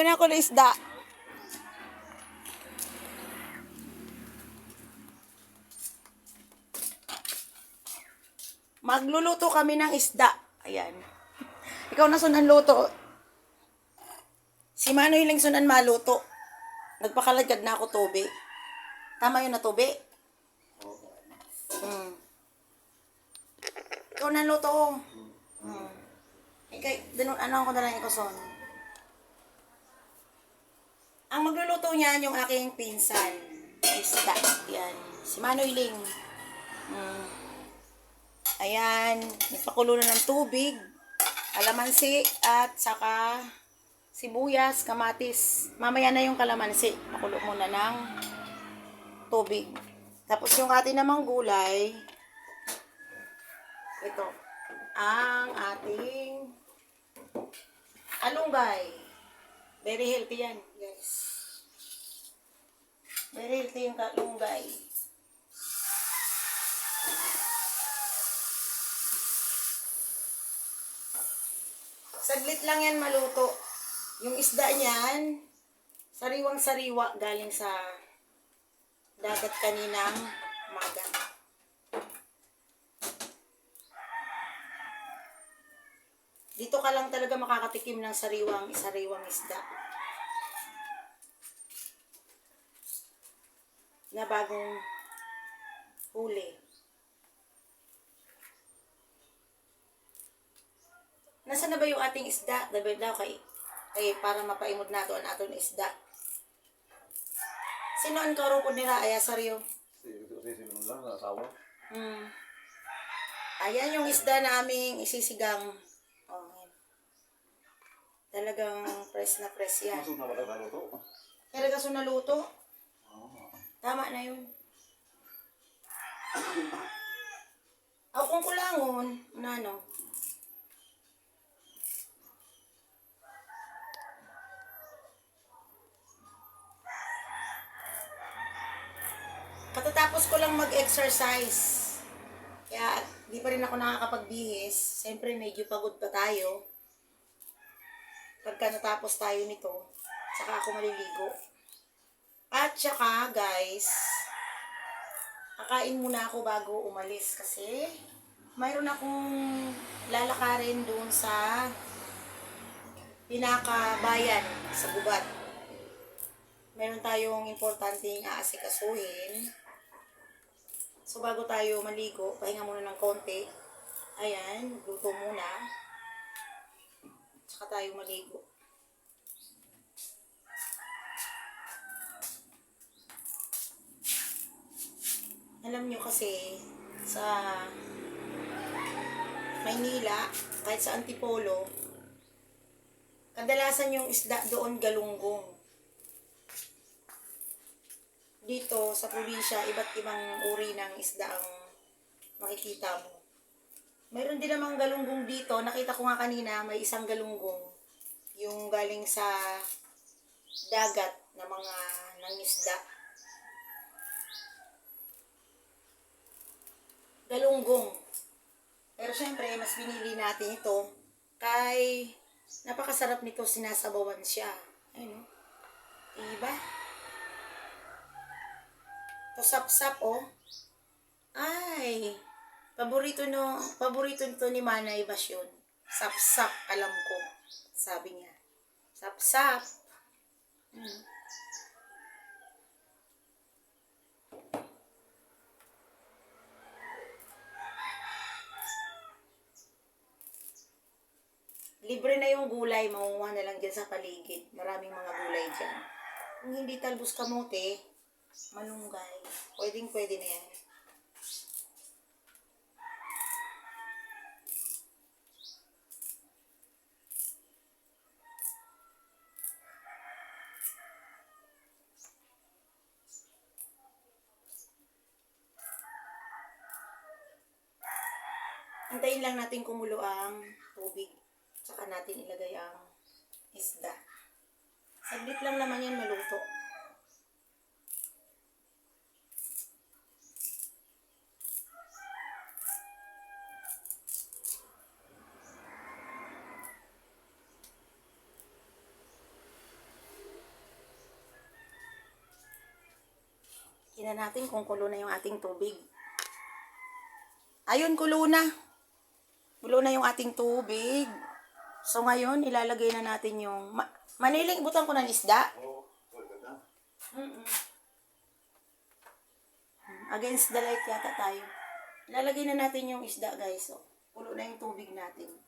Ayun ako na isda. Magluluto kami ng isda. Ayan. Ikaw na sunan luto. Si Manoy lang sunan maluto. Nagpakalagad na ako tobe. Tama yun na tobe? Hmm. Ikaw na luto. Ikay, dun, ano ko na lang ikuson. Ang magluluto niyan yung aking pinsan. Isda. Yan. Si Manoy Ling. Hmm. Ayan. Nagpakulo na ng tubig. Kalamansi at saka sibuyas, kamatis. Mamaya na yung kalamansi. Pakulo muna ng tubig. Tapos yung ating namang gulay, ito, ang ating alunggay. Very healthy yan, Very healthy yung kalunggay. Saglit lang yan maluto. Yung isda niyan, sariwang-sariwa galing sa dagat kaninang maga. Dito ka lang talaga makakatikim ng sariwang sariwang isda. Na bagong huli. Nasaan na ba yung ating isda? Dabi daw kay, kay para mapaimod nato ang aton isda. Sino ang karupod nila? Aya saryo. Si si mo lang sa asawa. Hmm. Ayan yung isda naming isisigang. Oh, yan. Talagang press na press yan. Masud na ba tayo to? Talaga so naluto. Tama na yun. Ako kung kulangon, na ano, Katatapos ko lang mag-exercise. Kaya di pa rin ako nakakapagbihis. Siyempre medyo pagod pa tayo. Pagka natapos tayo nito, saka ako maliligo. At saka guys, kakain muna ako bago umalis kasi mayroon akong lalakarin doon sa pinakabayan sa gubat. Meron tayong importanteng aasikasuhin. So bago tayo maligo, pahinga muna ng konti. Ayan, luto muna. Tsaka tayo maligo. Alam nyo kasi, sa Maynila, kahit sa Antipolo, kadalasan yung isda doon galunggong. Dito sa probinsya, iba't ibang uri ng isda ang makikita mo. Mayroon din namang galunggong dito. Nakita ko nga kanina, may isang galunggong. Yung galing sa dagat na mga nangisda. Galunggong. Pero syempre, mas pinili natin ito kay napakasarap nito sinasabawan siya. Ayun, oh. Diba? Ito sap-sap, oh. Ay, paborito no, paborito nito ni Manay Basyon. Sap-sap, alam ko. Sabi niya. Sap-sap. Hmm. Libre na yung gulay, makukuha na lang dyan sa paligid. Maraming mga gulay dyan. Kung hindi talbos kamote, malunggay. Pwedeng pwede na yan. Antayin lang natin kumulo ang tubig. Tsaka natin ilagay ang isda. Saglit lang naman yan maluto. Tingnan natin kung kulo na yung ating tubig. Ayun, kulo na. Kulo na yung ating tubig. So ngayon, ilalagay na natin yung... Ma- Maniling, butang ko ng isda. Oo. Ganda. Mm-mm. Against the light yata tayo. Ilalagay na natin yung isda, guys. So, pulo na yung tubig natin.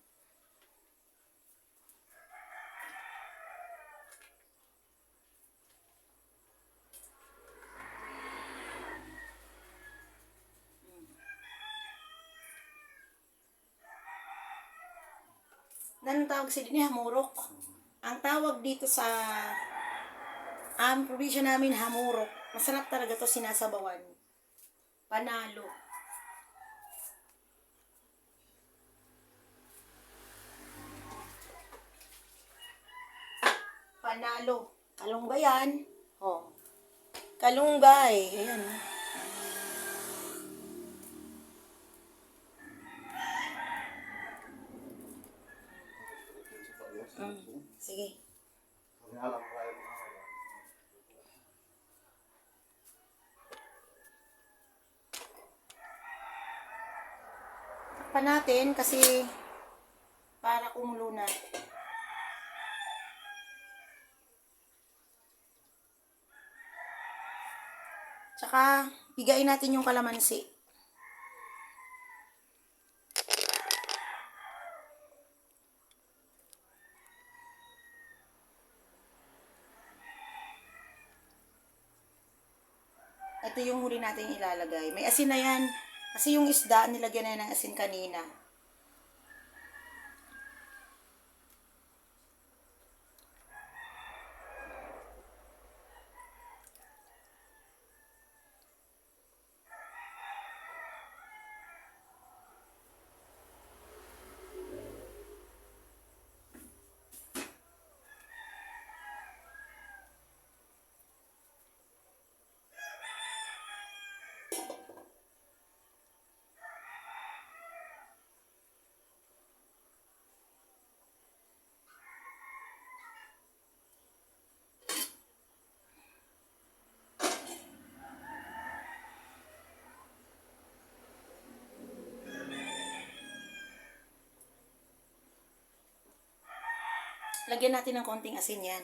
Nanong tawag sila ni Hamurok? Ang tawag dito sa um, probinsya namin Hamurok. Masarap talaga to sinasabawan. Panalo. Panalo. Kalunggay yan. Oh. Kalunggay. Ayan. oh. Mm. Sige. Pa natin kasi para kumulo na. Tsaka, bigayin natin yung kalamansi. Ito yung huli natin ilalagay. May asin na yan. Kasi yung isda, nilagyan na ng asin kanina. Lagyan natin ng konting asin yan.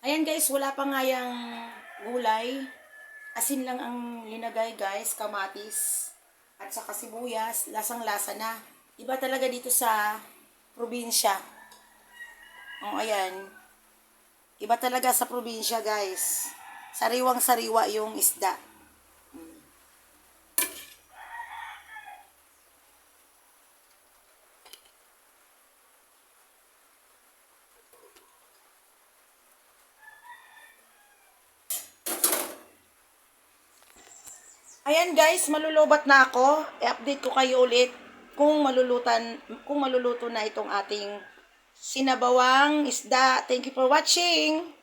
Ayan guys, wala pa nga yung gulay. Asin lang ang linagay guys, kamatis. At saka sibuyas, lasang-lasa na. Iba talaga dito sa probinsya. O ayan. Iba talaga sa probinsya guys. Sariwang sariwa yung isda. Ayan guys, malulubat na ako. I-update ko kayo ulit kung malulutan kung maluluto na itong ating sinabawang isda. Thank you for watching.